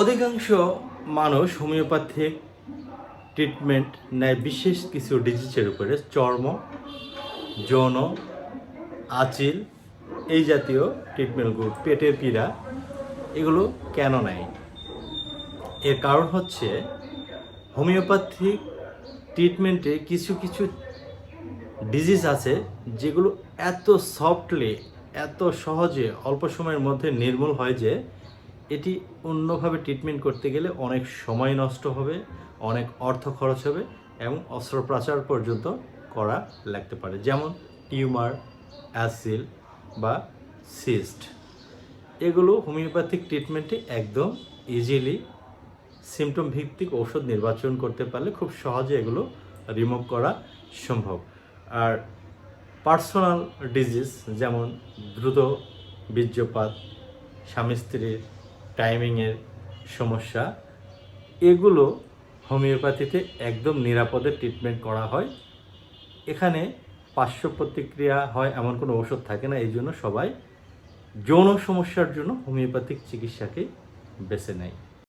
অধিকাংশ মানুষ homeopathic treatment নেয় বিশেষ কিছু ডিজিজের উপরে, চর্ম, যৌন, আচিল, এই জাতীয় ট্রিটমেন্টগুলো পেটের পীড়া, এগুলো কেন নেয়? এর কারণ হচ্ছে হোমিওপ্যাথিক ট্রিটমেন্টে কিছু কিছু ডিজিজ আছে যেগুলো এত সফটলি এত সহজে, অল্প সময়ের মধ্যে নির্মূল হয় যে এটি অন্যভাবে ট্রিটমেন্ট করতে গেলে অনেক সময় নষ্ট হবে, অনেক অর্থ খরচ হবে এবং অস্ত্রোপচার পর্যন্ত করা লাগতে পারে। যেমন টিউমার, অ্যাসিল বা সিস্ট। এগুলো হোমিওপ্যাথিক ট্রিটমেন্টে একদম ইজিলি সিমটম ভিত্তিক ঔষধ নির্বাচন করতে পারলে খুব সহজে এগুলো রিমুভ করা সম্ভব। আর পার্সোনাল ডিজিজ যেমন দ্রুত বীর্যপাত, স্বামী স্ত্রীর টাইমিংয়ের সমস্যা, এগুলো হোমিওপ্যাথিতে একদম নিরাপদে ট্রিটমেন্ট করা হয়। এখানে পার্শ্ব প্রতিক্রিয়া হয়, এমন কোনো ওষুধ থাকে না, এই জন্য সবাই যৌন সমস্যার জন্য হোমিওপ্যাথিক চিকিৎসাকে বেছে নেয়।